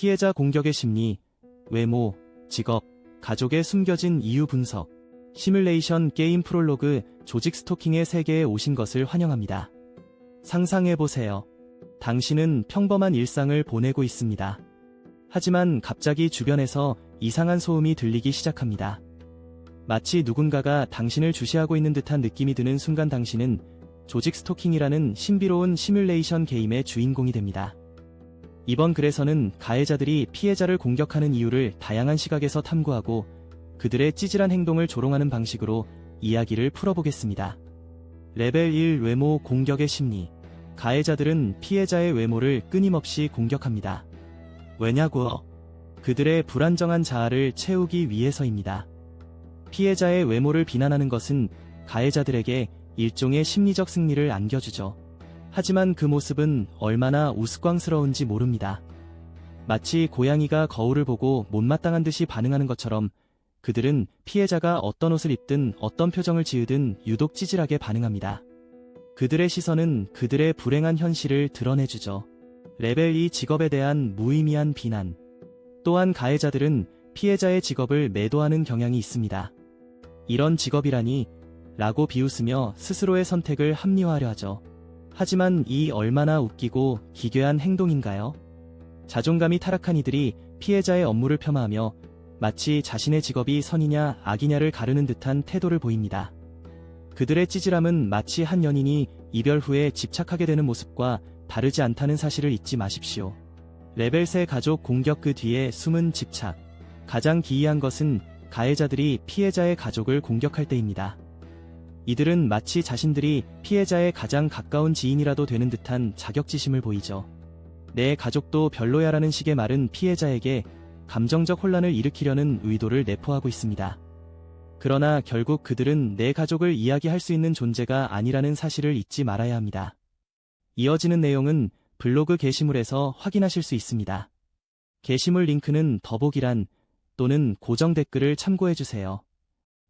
피해자 공격의 심리, 외모, 직업, 가족의 숨겨진 이유 분석, 시뮬레이션 게임 프롤로그 조직 스토킹의 세계에 오신 것을 환영합니다. 상상해보세요. 당신은 평범한 일상을 보내고 있습니다. 하지만 갑자기 주변에서 이상한 소음이 들리기 시작합니다. 마치 누군가가 당신을 주시하고 있는 듯한 느낌이 드는 순간 당신은 조직 스토킹이라는 신비로운 시뮬레이션 게임의 주인공이 됩니다. 이번 글에서는 가해자들이 피해자를 공격하는 이유를 다양한 시각에서 탐구하고 그들의 찌질한 행동을 조롱하는 방식으로 이야기를 풀어보겠습니다. 레벨 1 외모 공격의 심리. 가해자들은 피해자의 외모를 끊임없이 공격합니다. 왜냐고요? 그들의 불안정한 자아를 채우기 위해서입니다. 피해자의 외모를 비난하는 것은 가해자들에게 일종의 심리적 승리를 안겨주죠. 하지만 그 모습은 얼마나 우스꽝스러운지 모릅니다. 마치 고양이가 거울을 보고 못마땅한 듯이 반응하는 것처럼 그들은 피해자가 어떤 옷을 입든 어떤 표정을 지으든 유독 찌질하게 반응합니다. 그들의 시선은 그들의 불행한 현실을 드러내주죠. 레벨 2 직업에 대한 무의미한 비난. 또한 가해자들은 피해자의 직업을 매도하는 경향이 있습니다. 이런 직업이라니 라고 비웃으며 스스로의 선택을 합리화하려 하죠. 하지만 이 얼마나 웃기고 기괴한 행동인가요? 자존감이 타락한 이들이 피해자의 업무를 폄하하며 마치 자신의 직업이 선이냐 악이냐를 가르는 듯한 태도를 보입니다. 그들의 찌질함은 마치 한 연인이 이별 후에 집착하게 되는 모습과 다르지 않다는 사실을 잊지 마십시오. 레벨 3 가족 공격 그 뒤에 숨은 집착. 가장 기이한 것은 가해자들이 피해자의 가족을 공격할 때입니다. 이들은 마치 자신들이 피해자의 가장 가까운 지인이라도 되는 듯한 자격지심을 보이죠. 내 가족도 별로야라는 식의 말은 피해자에게 감정적 혼란을 일으키려는 의도를 내포하고 있습니다. 그러나 결국 그들은 내 가족을 이야기할 수 있는 존재가 아니라는 사실을 잊지 말아야 합니다. 이어지는 내용은 블로그 게시물에서 확인하실 수 있습니다. 게시물 링크는 더보기란 또는 고정 댓글을 참고해주세요.